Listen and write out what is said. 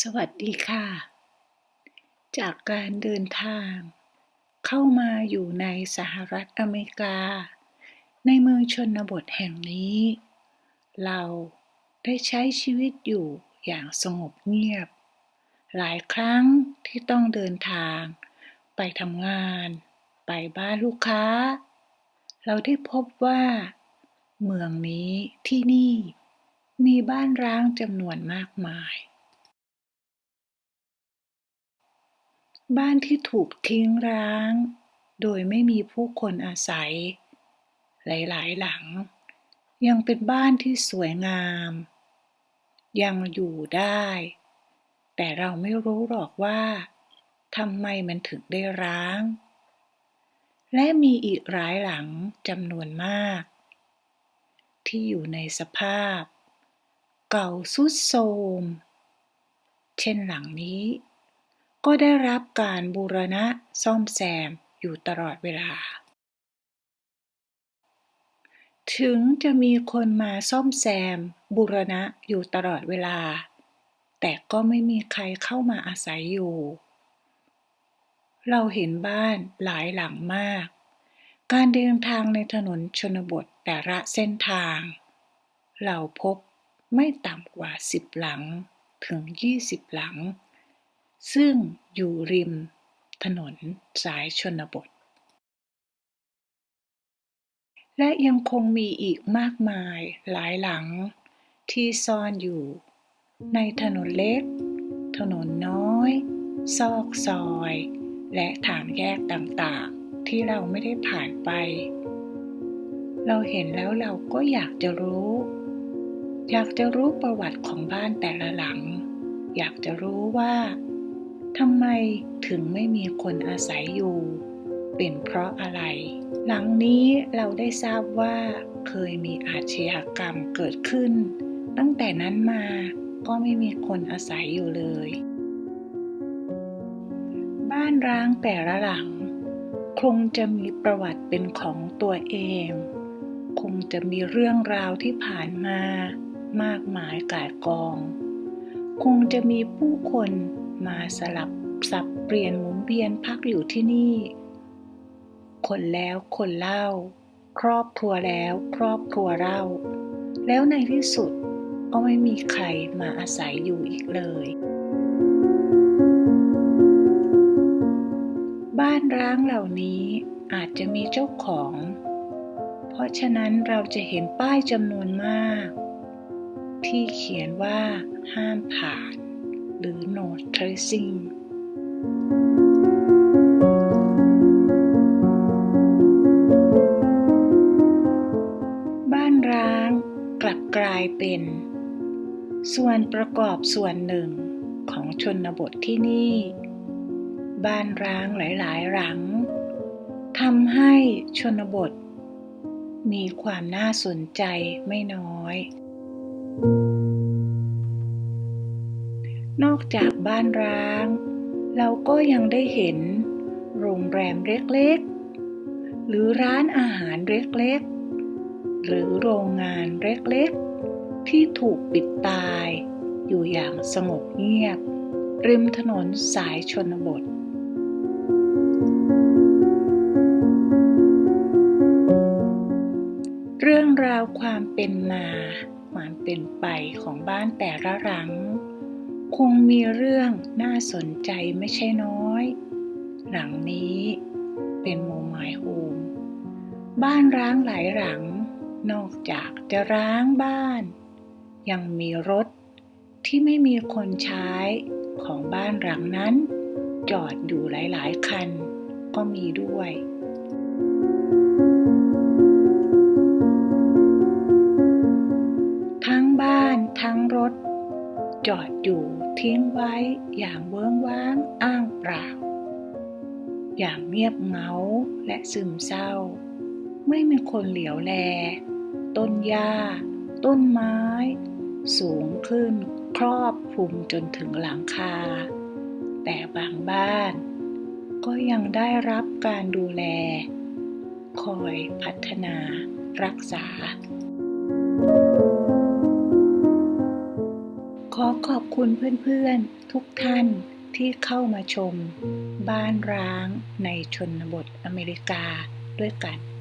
สวัสดีค่ะ จากการเดินทาง เข้ามาอยู่ในสหรัฐอเมริกา ในเมืองชนบทแห่งนี้ เราได้ใช้ชีวิตอยู่อย่างสงบเงียบ หลายครั้งที่ต้องเดินทาง ไปทำงาน ไปบ้านลูกค้า เราได้พบว่า เมืองนี้ที่นี่ มีบ้านร้างจำนวนมากมาย บ้านที่ถูกทิ้งร้าง โดยไม่มีผู้คนอาศัย หลายๆ หลัง ยังเป็นบ้านที่สวยงาม ยังอยู่ได้ แต่เราไม่รู้หรอกว่าทำไมมันถึงได้ร้าง และมีอีกหลายหลังจำนวนมาก ที่อยู่ในสภาพ เก่าสุดโทรมเช่นหลังนี้ ก็ได้รับการบูรณะซ่อมแซมอยู่ตลอดเวลา ถึงจะมีคนมาซ่อมแซมบูรณะอยู่ตลอดเวลา แต่ก็ไม่มีใครเข้ามาอาศัยอยู่ เราเห็นบ้านหลายหลังมาก การเดินทางในถนนชนบทแต่ละเส้นทาง เราพบไม่ต่ำกว่าสิบหลังถึงยี่สิบหลัง ซึ่งอยู่ริมถนนสายชนบท และยังคงมีอีกมากมายหลายหลังที่ซ่อนอยู่ในถนนเล็ก ถนนน้อย ซอกซอย และทางแยกต่างๆ ที่เราไม่ได้ผ่านไป เราเห็นแล้วเราก็อยากจะรู้ อยากจะรู้ประวัติของบ้านแต่ละหลัง อยากจะรู้ว่า ทำไมถึงไม่มีคนอาศัยอยู่ เป็นเพราะอะไร หลังนี้เราได้ทราบว่าเคยมีอาชญากรรมเกิดขึ้น ตั้งแต่นั้นมาก็ไม่มีคนอาศัยอยู่เลย บ้านร้างแต่ละหลัง คงจะมีประวัติเป็นของตัวเอง คงจะมีเรื่องราวที่ผ่านมามากมายกายกอง คงจะมีผู้คน มาสลับสับเปลี่ยนหมุนเวียนพักอยู่ที่นี่ คนแล้วคนเล่า ครอบครัวแล้วครอบครัวเล่า แล้วในที่สุดก็ไม่มีใครมาอาศัยอยู่อีกเลย บ้านร้างเหล่านี้อาจจะมีเจ้าของ เพราะฉะนั้นเราจะเห็นป้ายจำนวนมาก ที่เขียนว่าห้ามผ่าน หรือ no tracing บ้านร้างกลับกลายเป็น ส่วนประกอบส่วนหนึ่งของชนบทที่นี่ บ้านร้างหลายๆ หลังทำให้ชนบท มีความน่าสนใจไม่น้อย นอกจากบ้านร้าง เราก็ยังได้เห็น โรงแรมเล็กๆ หรือร้านอาหารเล็กๆ หรือโรงงานเล็กๆ ที่ถูกปิดตาย อยู่อย่างสงบเงียบ ริมถนนสายชนบทเรื่องราวความเป็นมาความเป็นไปของบ้านแต่ละหลัง คงมีเรื่องน่าสนใจไม่ใช่น้อย หลังนี้เป็นโมไมโฮม บ้านร้างหลายหลัง นอกจากจะร้างบ้าน ยังมีรถที่ไม่มีคนใช้ของบ้านหลังนั้น จอดอยู่หลาย ๆ คันก็มีด้วย จอดอยู่ทิ้งไว้อย่างเวิ้งว้างอ้างเปล่า อย่างเงียบเงาและซึมเศร้า ไม่มีคนเหลียวแล ต้นหญ้า ต้นไม้ สูงขึ้นครอบคลุมจนถึงหลังคา แต่บางบ้าน ก็ยังได้รับการดูแล คอยพัฒนารักษา อขอบคุณเพื่อนๆ ทุกท่านที่เข้ามาชม บ้านร้างในชนบทอเมริกาด้วยกัน